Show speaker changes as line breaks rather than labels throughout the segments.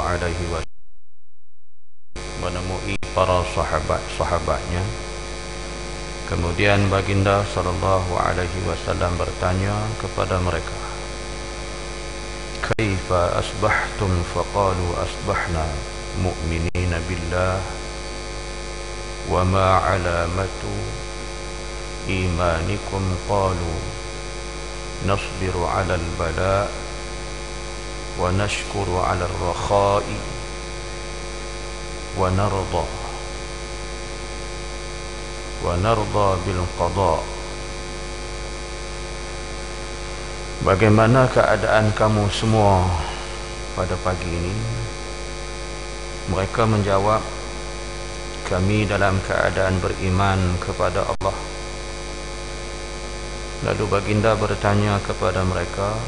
alaihi wasallam menemui para sahabat-sahabatnya kemudian baginda sallallahu alaihi wasallam bertanya kepada mereka kaifa asbahtum? Faqalu asbahna mu'minina billah wa ma alamatu imanikum. Qalu nasbiru ala al-bala' ونشكر على الرخاء ونرضى ونرضى بالقضاء Bagaimana keadaan kamu semua pada pagi ini? Mereka menjawab, kami dalam keadaan beriman kepada Allah. Lalu baginda bertanya kepada mereka,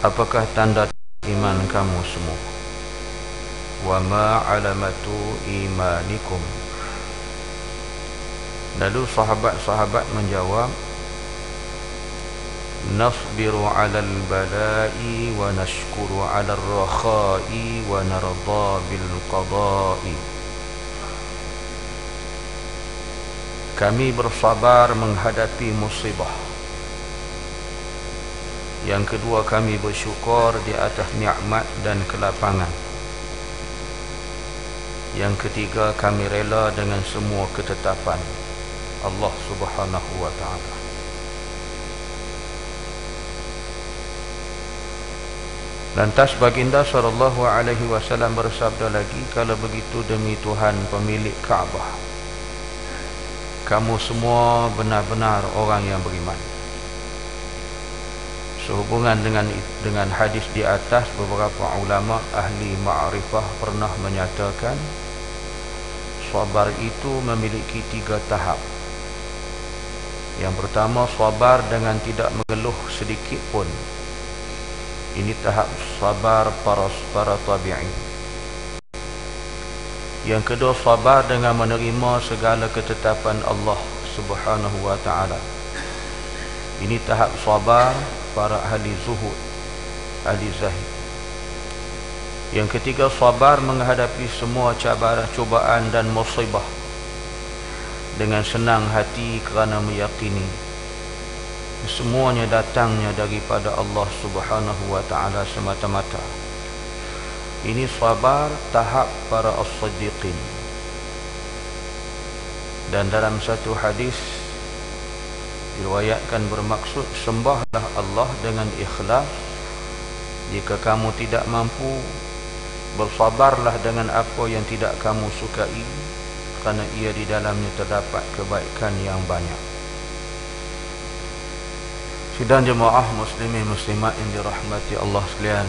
apakah tanda iman kamu semua? Wa ma alamatu imanikum. Lalu sahabat-sahabat menjawab nasbiru ala al-bala'i wa nashkuru ala al-rakha'i wa narda bil qada'i. Kami bersabar menghadapi musibah yang kedua kami bersyukur di atas nikmat dan kelapangan. Yang ketiga kami rela dengan semua ketetapan Allah Subhanahu wa taala. Lantas baginda sallallahu alaihi wasallam bersabda lagi kalau begitu demi Tuhan pemilik Kaabah kamu semua benar-benar orang yang beriman sehubungan dengan dengan hadis di atas beberapa ulama ahli ma'rifah pernah menyatakan sabar itu memiliki tiga tahap. Yang pertama sabar dengan tidak mengeluh sedikit pun. Ini tahap sabar para para tabi'in. Yang kedua sabar dengan menerima segala ketetapan Allah Subhanahu wa taala. Ini tahap sabar para ahli zuhud ahli zahid. Yang ketiga sabar menghadapi semua cabaran cubaan dan musibah dengan senang hati kerana meyakini semuanya datangnya daripada Allah Subhanahu wa taala semata-mata. Ini sabar tahap para as-siddiqin. Dan dalam satu hadis diriwayatkan bermaksud sembahlah Allah dengan ikhlas. Jika kamu tidak mampu bersabarlah dengan apa yang tidak kamu sukai kerana ia di dalamnya terdapat kebaikan yang banyak. Sidang jemaah muslimin muslimat yang dirahmati Allah sekalian.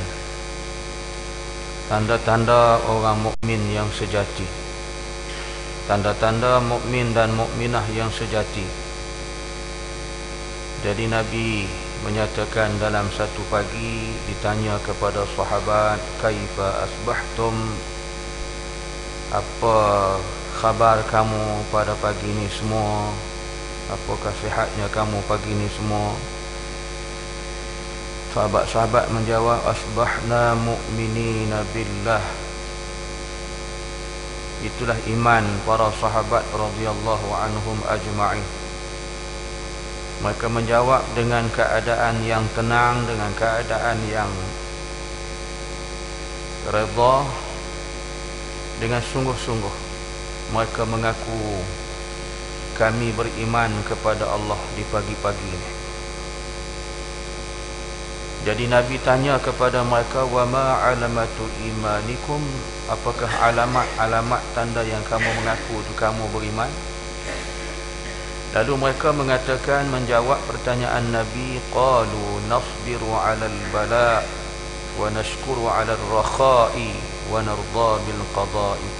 Tanda-tanda orang mukmin yang sejati. Tanda-tanda mukmin dan mukminah yang sejati jadi Nabi menyatakan dalam satu pagi ditanya kepada sahabat kaifa asbahtum? Apa khabar kamu pada pagi ini semua? Apakah sihatnya kamu pagi ini semua? Sahabat-sahabat menjawab asbahna mu'minina billah. Itulah iman para sahabat radhiyallahu anhum ajma'in mereka menjawab dengan keadaan yang tenang dengan keadaan yang redha dengan sungguh-sungguh. Mereka mengaku kami beriman kepada Allah di pagi-pagi ini. Jadi Nabi tanya kepada mereka wa ma alamatu imanikum? Apakah alamat-alamat tanda yang kamu mengaku itu kamu beriman Lalu mereka mengatakan menjawab pertanyaan Nabi qalu nasbiru 'ala al-bala' wa nashkuru 'ala ar-rakha'i wa narda bil qada'i.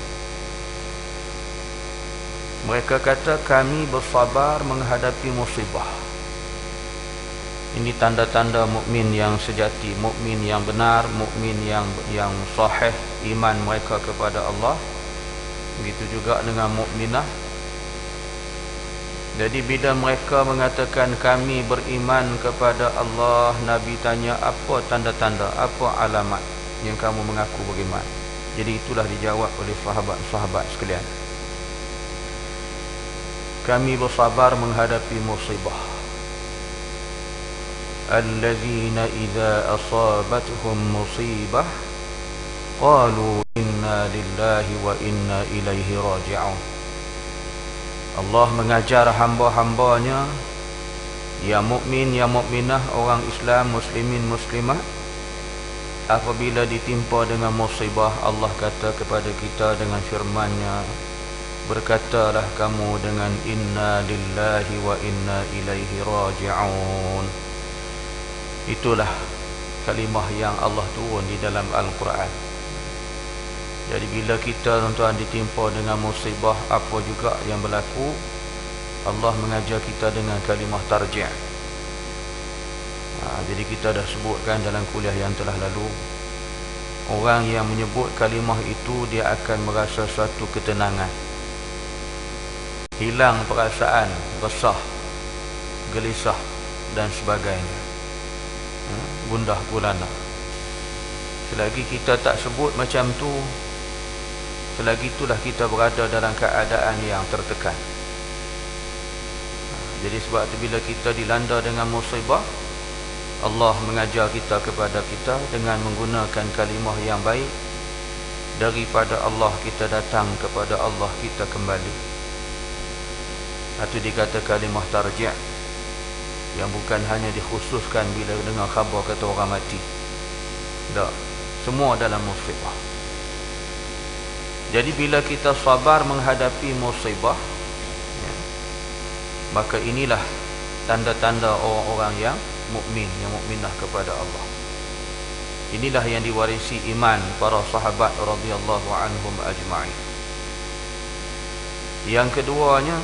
Mereka kata kami bersabar menghadapi musibah. Ini tanda-tanda mukmin yang sejati, mukmin yang benar, mukmin yang yang sahih iman mereka kepada Allah. Begitu juga dengan mukminah jadi bila mereka mengatakan kami beriman kepada Allah Nabi tanya apa tanda-tanda? Apa alamat yang kamu mengaku beriman? Jadi itulah dijawab oleh sahabat-sahabat sekalian. Kami bersabar menghadapi musibah. Allazina idza asabatuhum musibah qalu inna lillahi wa inna ilaihi raji'un Allah mengajar hamba-hambanya yang mukmin yang mukminah orang Islam muslimin muslimat apabila ditimpa dengan musibah Allah kata kepada kita dengan firman-Nya berkatalah kamu dengan inna lillahi wa inna ilaihi raji'un. Itulah kalimah yang Allah turun di dalam Al-Quran jadi bila kita tuan-tuan ditimpa dengan musibah apa juga yang berlaku? Allah mengajar kita dengan kalimah tarji' ha, Jadi kita dah sebutkan dalam kuliah yang telah lalu Orang yang menyebut kalimah itu dia akan merasa suatu ketenangan. Hilang perasaan resah, gelisah dan sebagainya. Ha, Gundah gulana. Selagi kita tak sebut macam tu Selagi itulah kita berada dalam keadaan yang tertekan. Jadi sebab itu bila kita dilanda dengan musibah Allah mengajar kita kepada kita dengan menggunakan kalimah yang baik Daripada Allah kita datang kepada Allah kita kembali. Itu dikata kalimah tarji' Yang bukan hanya dikhususkan bila dengar khabar kata orang mati. Tak. Semua dalam musibah jadi bila kita sabar menghadapi musibah ya, Maka inilah tanda-tanda orang-orang yang mukmin, yang mukminah kepada Allah. Inilah yang diwarisi iman para sahabat radhiyallahu anhum ajma'in. Yang keduanya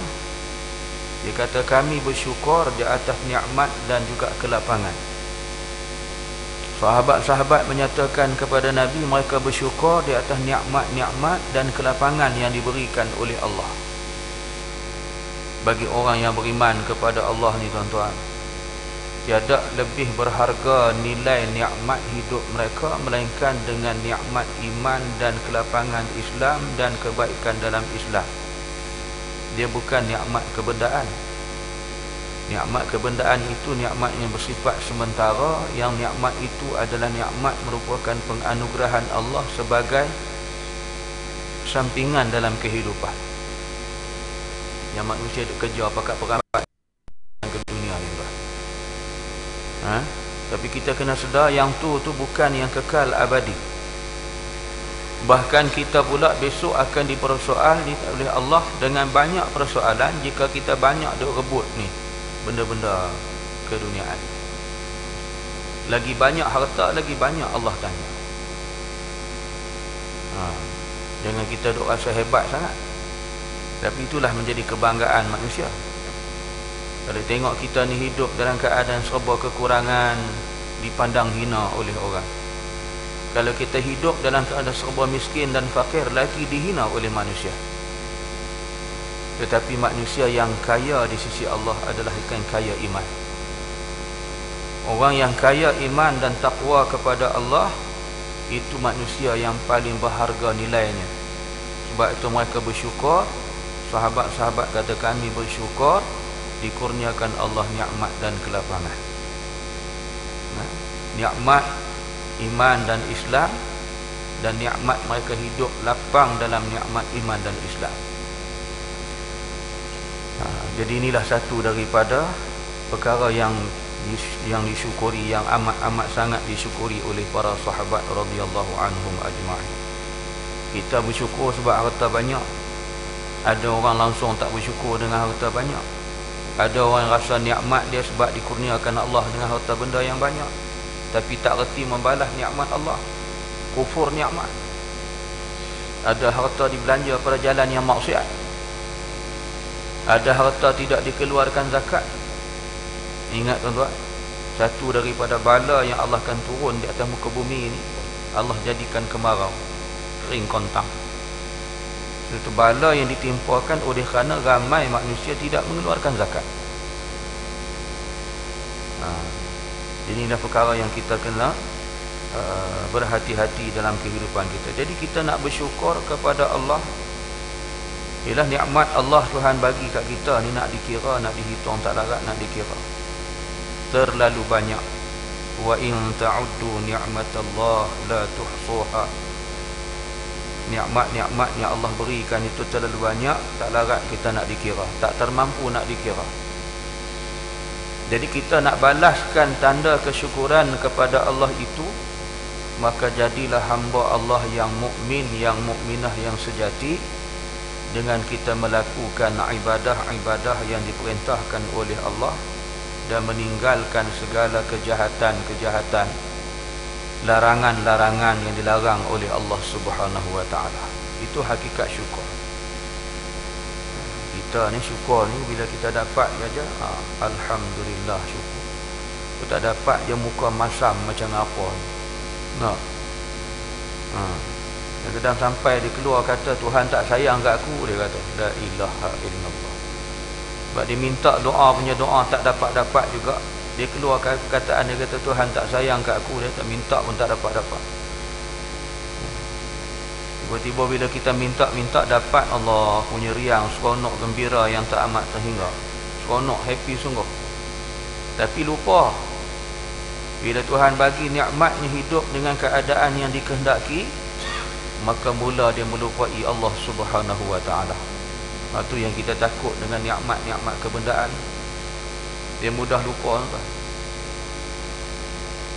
Dia kata kami bersyukur di atas nikmat dan juga kelapangan Sahabat-sahabat menyatakan kepada Nabi mereka bersyukur di atas nikmat-nikmat dan kelapangan yang diberikan oleh Allah. Bagi orang yang beriman kepada Allah ni tuan-tuan, tiada lebih berharga nilai nikmat hidup mereka melainkan dengan nikmat iman dan kelapangan Islam dan kebaikan dalam Islam. Dia bukan nikmat kebendaan, Nikmat kebendaan itu nikmat yang bersifat sementara Yang nikmat itu adalah nikmat merupakan penganugerahan Allah sebagai Sampingan dalam kehidupan. Yang manusia itu kerja pakat perambat ke dunia ni ha? Tapi kita kena sedar yang tu tu bukan yang kekal abadi. Bahkan kita pula besok akan dipersoal oleh Allah dengan banyak persoalan Jika kita banyak duk rebut ni benda-benda keduniaan. Lagi banyak harta lagi banyak Allah tanya. Ha. jangan kita duk rasa hebat sangat. Tapi itulah menjadi kebanggaan manusia. Kalau tengok kita ni hidup dalam keadaan serba kekurangan dipandang hina oleh orang. Kalau kita hidup dalam keadaan serba miskin dan fakir lagi dihina oleh manusia tetapi manusia yang kaya di sisi Allah adalah ikan kaya iman. Orang yang kaya iman dan takwa kepada Allah Itu manusia yang paling berharga nilainya. Sebab itu mereka bersyukur. Sahabat-sahabat kata kami bersyukur Dikurniakan Allah ni'mat dan kelapangan. Ha? Ni'mat iman dan Islam Dan ni'mat mereka hidup lapang dalam ni'mat iman dan Islam Ha, jadi inilah satu daripada perkara yang yang disyukuri yang amat-amat sangat disyukuri oleh para sahabat radhiyallahu anhum ajma'in. Kita bersyukur sebab harta banyak. Ada orang langsung tak bersyukur dengan harta banyak. Ada orang rasa nikmat dia sebab dikurniakan Allah dengan harta benda yang banyak. Tapi tak reti membalas nikmat Allah. Kufur nikmat. Ada harta dibelanja pada jalan yang maksiat ada harta tidak dikeluarkan zakat? Ingat tuan-tuan satu daripada bala yang Allah akan turun di atas muka bumi ini Allah jadikan kemarau kering kontang. Itu bala yang ditimpakan oleh kerana ramai manusia tidak mengeluarkan zakat. Ha. inilah perkara yang kita kena uh, berhati-hati dalam kehidupan kita. Jadi kita nak bersyukur kepada Allah ialah nikmat Allah Tuhan bagi kat kita ni nak dikira nak dihitung tak larat nak dikira. Terlalu banyak. Wa in ta'uddu ni'matallah la tuhsuha. Nikmat-nikmat yang Allah berikan itu terlalu banyak tak larat kita nak dikira. Tak termampu nak dikira. Jadi kita nak balaskan tanda kesyukuran kepada Allah itu maka jadilah hamba Allah yang mukmin yang mukminah yang sejati dengan kita melakukan ibadah-ibadah yang diperintahkan oleh Allah dan meninggalkan segala kejahatan-kejahatan larangan-larangan yang dilarang oleh Allah Subhanahu wa taala. Itu hakikat syukur. Kita ni syukur ni bila kita dapat aja ha, alhamdulillah syukur. Kita tak dapat dia muka masam macam apa. Nah. Ha. Kadang sampai dia keluar kata Tuhan tak sayang kat aku dia kata. La ilaha illallah. Sebab dia minta doa punya doa tak dapat-dapat juga. Dia keluar perkataan dia kata Tuhan tak sayang kat aku dia tak minta pun tak dapat-dapat. Tiba-tiba bila kita minta-minta dapat Allah punya riang seronok gembira yang tak amat terhingga. Seronok happy sungguh. Tapi lupa bila Tuhan bagi nikmatnya hidup dengan keadaan yang dikehendaki maka mula dia melupai Allah subhanahu wa ta'ala. Itu yang kita takut dengan nikmat-nikmat kebendaan. Dia mudah lupa tuan.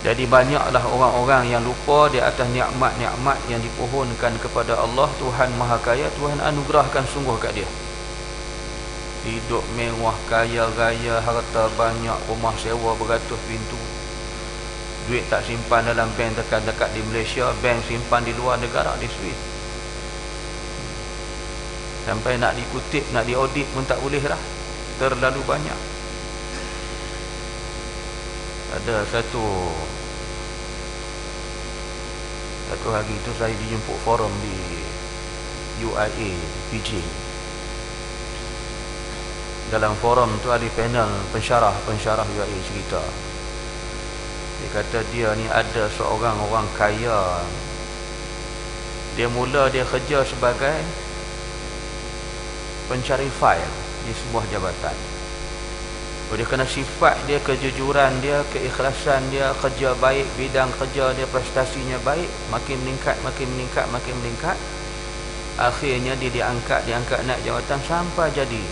Jadi banyaklah orang-orang yang lupa di atas nikmat-nikmat yang dipohonkan kepada Allah Tuhan Maha Kaya Tuhan anugerahkan sungguh kat dia. Hidup mewah, kaya raya, harta banyak, rumah sewa beratus pintu Duit tak simpan dalam bank dekat-dekat di Malaysia Bank simpan di luar negara, di Swiss. Sampai nak dikutip, nak diaudit pun tak boleh lah. Terlalu banyak. Ada satu satu hari itu saya dijemput forum di UIA PJ dalam forum tu ada panel pensyarah-pensyarah UIA cerita dia kata dia ni ada seorang orang kaya dia mula dia kerja sebagai pencari fail di sebuah jabatan oleh kerana sifat dia, kejujuran dia, keikhlasan dia, kerja baik, bidang kerja dia, prestasinya baik, makin meningkat, makin meningkat, makin meningkat. Akhirnya dia diangkat, diangkat naik jawatan sampai jadi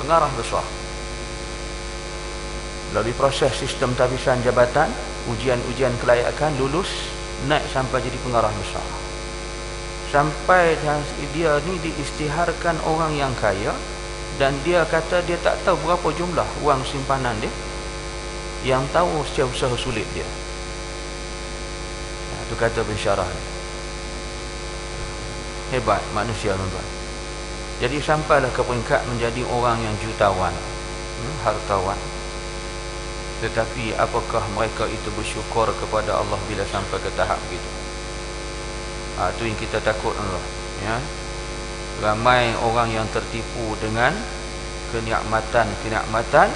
pengarah besar. Melalui proses sistem tabisan jabatan, ujian-ujian kelayakan, lulus, naik sampai jadi pengarah besar. Sampai dia ni diistiharkan orang yang kaya, dan dia kata dia tak tahu berapa jumlah wang simpanan dia yang tahu secara usaha sulit dia. Itu kata pensyarah hebat manusia tuan jadi sampailah ke peringkat menjadi orang yang jutawan hmm, hartawan tetapi apakah mereka itu bersyukur kepada Allah bila sampai ke tahap begitu ha, itu yang kita takut Allah ya ramai orang yang tertipu dengan kenikmatan-kenikmatan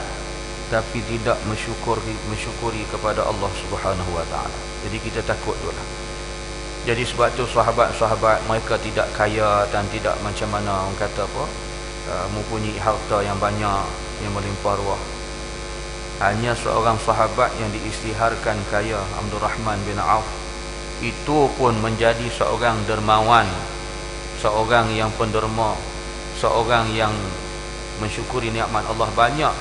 tapi tidak mensyukuri mensyukuri kepada Allah Subhanahu wa taala. Jadi kita takut dulu. Jadi sebab tu sahabat-sahabat mereka tidak kaya dan tidak macam mana orang kata apa uh, mempunyai harta yang banyak yang melimpah ruah. Hanya seorang sahabat yang diistiharkan kaya Abdul Rahman bin Auf. Itu pun menjadi seorang dermawan seorang yang penderma seorang yang mensyukuri nikmat Allah banyak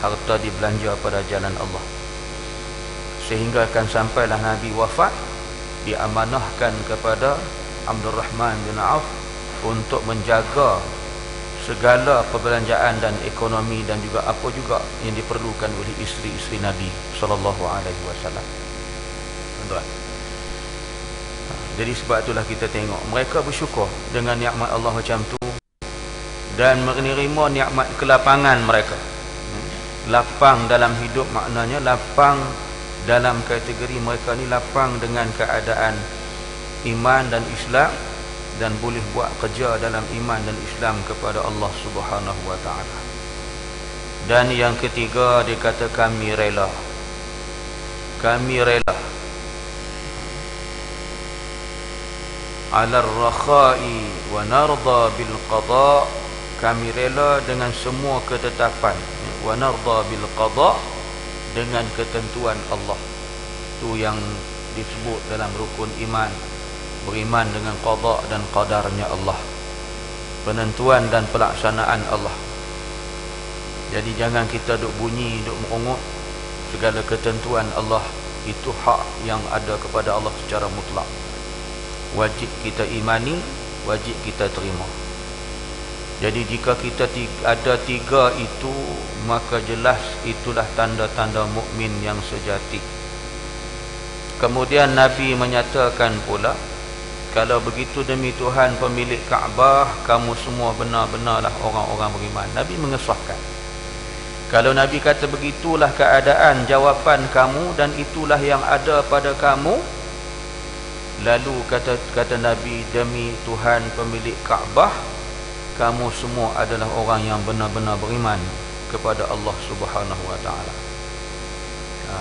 harta dibelanja pada jalan Allah. Sehingga akan sampailah Nabi wafat diamanahkan kepada Abdul Rahman bin Auf untuk menjaga segala perbelanjaan dan ekonomi dan juga apa juga yang diperlukan oleh isteri-isteri Nabi sallallahu alaihi wasallam. Tuan-tuan jadi sebab itulah kita tengok mereka bersyukur dengan nikmat Allah macam tu dan menerima nikmat kelapangan mereka. Lapang dalam hidup maknanya lapang dalam kategori mereka ni lapang dengan keadaan iman dan Islam dan boleh buat kerja dalam iman dan Islam kepada Allah Subhanahu wa taala. Dan yang ketiga dia kata kami rela. Kami rela ala rakhai wa narda bil qada kami rela dengan semua ketetapan wa narda bil qada dengan ketentuan Allah. Tu yang disebut dalam rukun iman beriman dengan qada dan qadarnya Allah. Penentuan dan pelaksanaan Allah. Jadi jangan kita duk bunyi duk merungut segala ketentuan Allah. Itu hak yang ada kepada Allah secara mutlak. Wajib kita imani wajib kita terima. Jadi jika kita ada tiga itu maka jelas itulah tanda-tanda mukmin yang sejati. Kemudian Nabi menyatakan pula kalau begitu demi Tuhan pemilik Kaabah kamu semua benar-benarlah orang-orang beriman. Nabi mengesahkan. Kalau Nabi kata begitulah keadaan jawapan kamu dan itulah yang ada pada kamu lalu kata kata Nabi demi Tuhan pemilik Kaabah kamu semua adalah orang yang benar-benar beriman kepada Allah Subhanahu wa taala. Ha,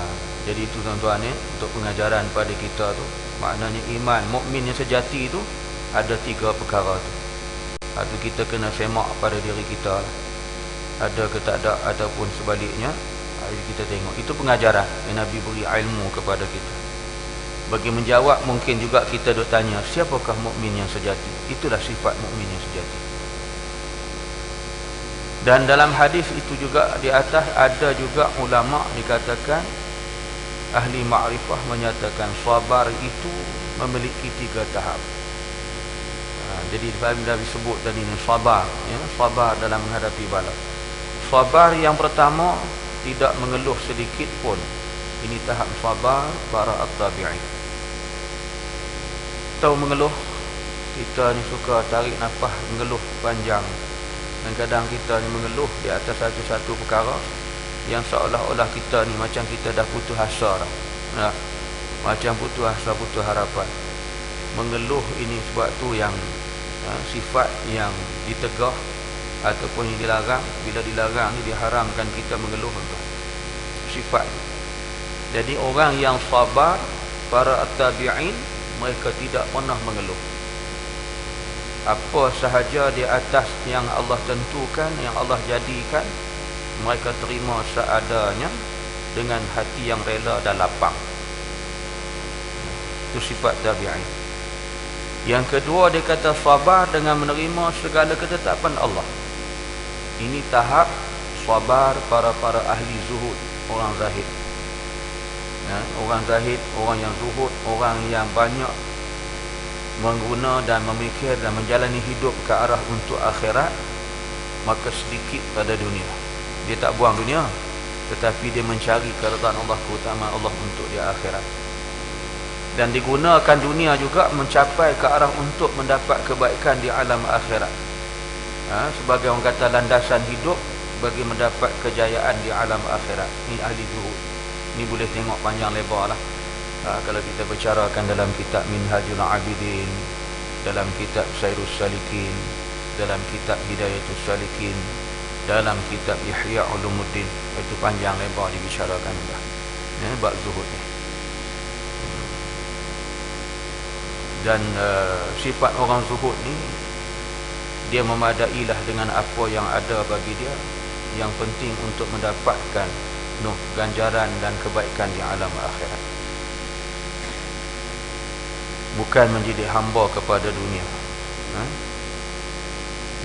jadi itu tuan-tuan ni untuk pengajaran pada kita tu maknanya iman mukmin yang sejati itu ada tiga perkara tu. Ada kita kena semak pada diri kita lah. ada ke tak ada ataupun sebaliknya kita tengok. Itu pengajaran yang Nabi beri ilmu kepada kita. Bagi menjawab mungkin juga kita duk tanya siapakah mukmin yang sejati? Itulah sifat mukmin yang sejati. Dan dalam hadis itu juga di atas ada juga ulama dikatakan ahli ma'rifah menyatakan sabar itu memiliki tiga tahap. Ha, jadi Nabi sebut tadi ini sabar ya, sabar dalam menghadapi bala sabar yang pertama tidak mengeluh sedikit pun. Ini tahap sabar para at-tabi'in. Tahu mengeluh? Kita ni suka tarik nafas mengeluh panjang. Dan kadang kita ni mengeluh di atas satu-satu perkara yang seolah-olah kita ni macam kita dah putus asa dah. Ya. Macam putus asa, putus harapan. Mengeluh ini sebab tu yang ya, sifat yang ditegah ataupun yang dilarang. Bila dilarang ni diharamkan kita mengeluh tu. Sifat. Jadi orang yang sabar, para at-tabi'in, mereka tidak pernah mengeluh. Apa sahaja di atas yang Allah tentukan, yang Allah jadikan, mereka terima seadanya dengan hati yang rela dan lapang. Itu sifat tabi'in. Yang kedua dia kata sabar dengan menerima segala ketetapan Allah. Ini tahap sabar para-para ahli zuhud orang zahid. Ya, orang zahid orang yang zuhud orang yang banyak mengguna dan memikir dan menjalani hidup ke arah untuk akhirat maka sedikit pada dunia dia tak buang dunia tetapi dia mencari keredaan Allah keutamaan Allah untuk di akhirat. Dan digunakan dunia juga mencapai ke arah untuk mendapat kebaikan di alam akhirat. Ha, sebagai orang kata landasan hidup bagi mendapat kejayaan di alam akhirat. Ni ahli zuhud. Ni boleh tengok panjang lebar lah ha, kalau kita bercarakan dalam kitab Minhajul Abidin dalam kitab Sairus Salikin dalam kitab Hidayatul Salikin dalam kitab Ihya Ulumuddin. Itu panjang lebar dibicarakan dah ya bab zuhud ni. Dan uh, sifat orang zuhud ni dia memadailah dengan apa yang ada bagi dia. Yang penting untuk mendapatkan noh ganjaran dan kebaikan di alam akhirat. Bukan menjadi hamba kepada dunia. Ha?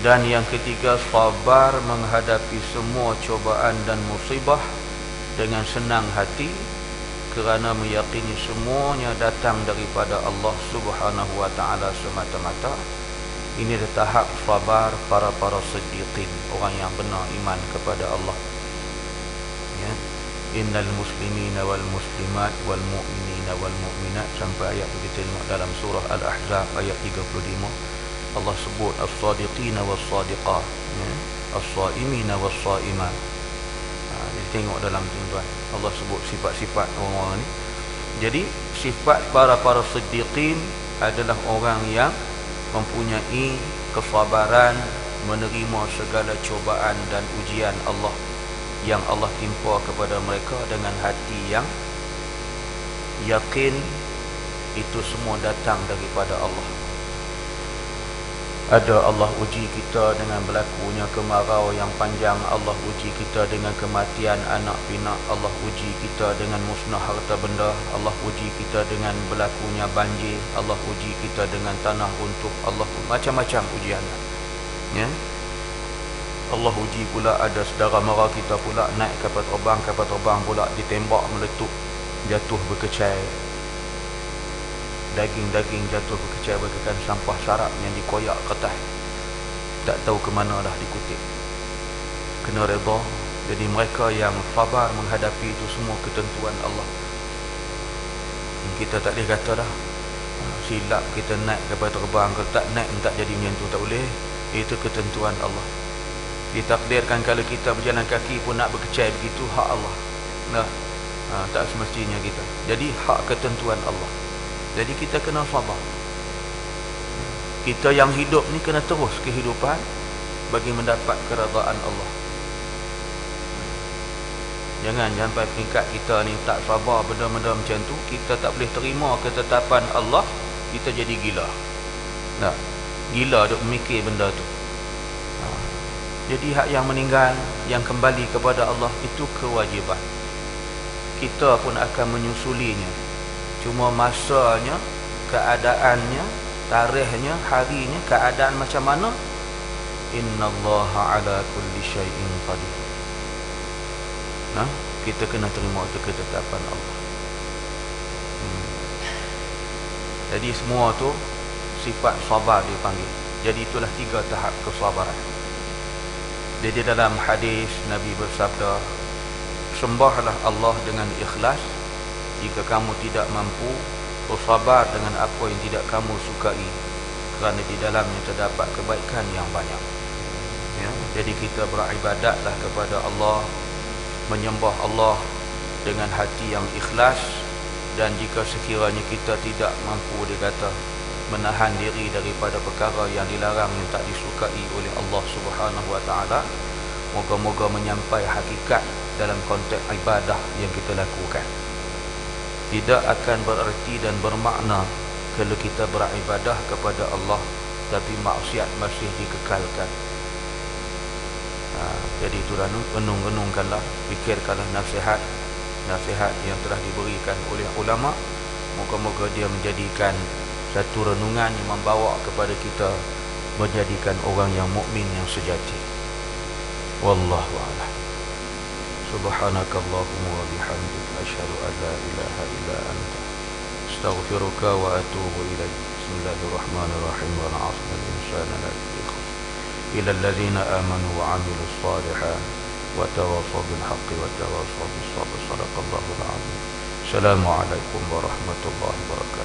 Dan yang ketiga sabar menghadapi semua cobaan dan musibah dengan senang hati kerana meyakini semuanya datang daripada Allah Subhanahu wa taala semata-mata. Ini adalah tahap sabar para para siddiqin orang yang benar iman kepada Allah. Ya. Innal muslimina wal muslimat wal mu'minina wal mu'minat sampai ayat kita dalam surah al-ahzab ayat 35 Allah sebut as-sadiqin was-sadiqat ya. As-saimina was-saimat ha jadi tengok dalam tuan-tuan Allah sebut sifat-sifat orang-orang ni. Jadi sifat para para siddiqin adalah orang yang mempunyai kesabaran menerima segala cobaan dan ujian Allah yang Allah timpa kepada mereka dengan hati yang yakin itu semua datang daripada Allah ada Allah uji kita dengan berlakunya kemarau yang panjang. Allah uji kita dengan kematian anak pinak. Allah uji kita dengan musnah harta benda. Allah uji kita dengan berlakunya banjir. Allah uji kita dengan tanah runtuh Allah. Macam-macam ujian. Ya? Allah uji pula ada saudara mara kita pula naik kapal terbang. Kapal terbang pula ditembak meletup jatuh berkecai daging-daging jatuh berkecai bagaikan sampah sarap yang dikoyak kertas. Tak tahu ke mana dah dikutip. Kena redha jadi mereka yang sabar menghadapi itu semua ketentuan Allah. Kita tak boleh kata dah. Silap kita naik kapal terbang kalau tak naik tak jadi macam tu tak boleh. Itu ketentuan Allah. Ditakdirkan kalau kita berjalan kaki pun nak berkecai begitu hak Allah. Nah ha, tak semestinya kita. Jadi hak ketentuan Allah jadi kita kena sabar. Kita yang hidup ni kena terus kehidupan bagi mendapat keredaan Allah. Jangan sampai peringkat kita ni tak sabar benda-benda macam tu, kita tak boleh terima ketetapan Allah, kita jadi gila. Nah, gila duk mikir benda tu. Ha. Jadi hak yang meninggal, yang kembali kepada Allah itu kewajiban. Kita pun akan menyusulinya cuma masanya keadaannya tarikhnya harinya keadaan macam mana? Innallaha ala kulli syai'in qadir. Nah kita kena terima itu ketetapan Allah. Hmm. jadi semua tu sifat sabar dipanggil jadi itulah tiga tahap kesabaran. Jadi dalam hadis Nabi bersabda sembahlah Allah dengan ikhlas jika kamu tidak mampu bersabar dengan apa yang tidak kamu sukai kerana di dalamnya terdapat kebaikan yang banyak. Ya jadi kita beribadatlah kepada Allah menyembah Allah dengan hati yang ikhlas dan jika sekiranya kita tidak mampu dikata menahan diri daripada perkara yang dilarang yang tak disukai oleh Allah Subhanahu wa taala moga-moga menyampai hakikat dalam konteks ibadah yang kita lakukan tidak akan bererti dan bermakna kalau kita beribadah kepada Allah tapi maksiat masih dikekalkan. Ha, jadi itu renung-renungkanlah fikirkanlah nasihat nasihat yang telah diberikan oleh ulama. Moga-moga dia menjadikan satu renungan yang membawa kepada kita menjadikan orang yang mukmin yang sejati. Wallahu a'lam سبحانك اللهم وبحمدك أشهد أن لا إله إلا أنت أستغفرك وأتوب إليك. بسم الله الرحمن الرحيم والعصر الإنسان لفي إلى الذين آمنوا وعملوا الصالحات وتواصوا بالحق وتواصوا بالصبر صدق الله العظيم. السلام عليكم ورحمة الله وبركاته.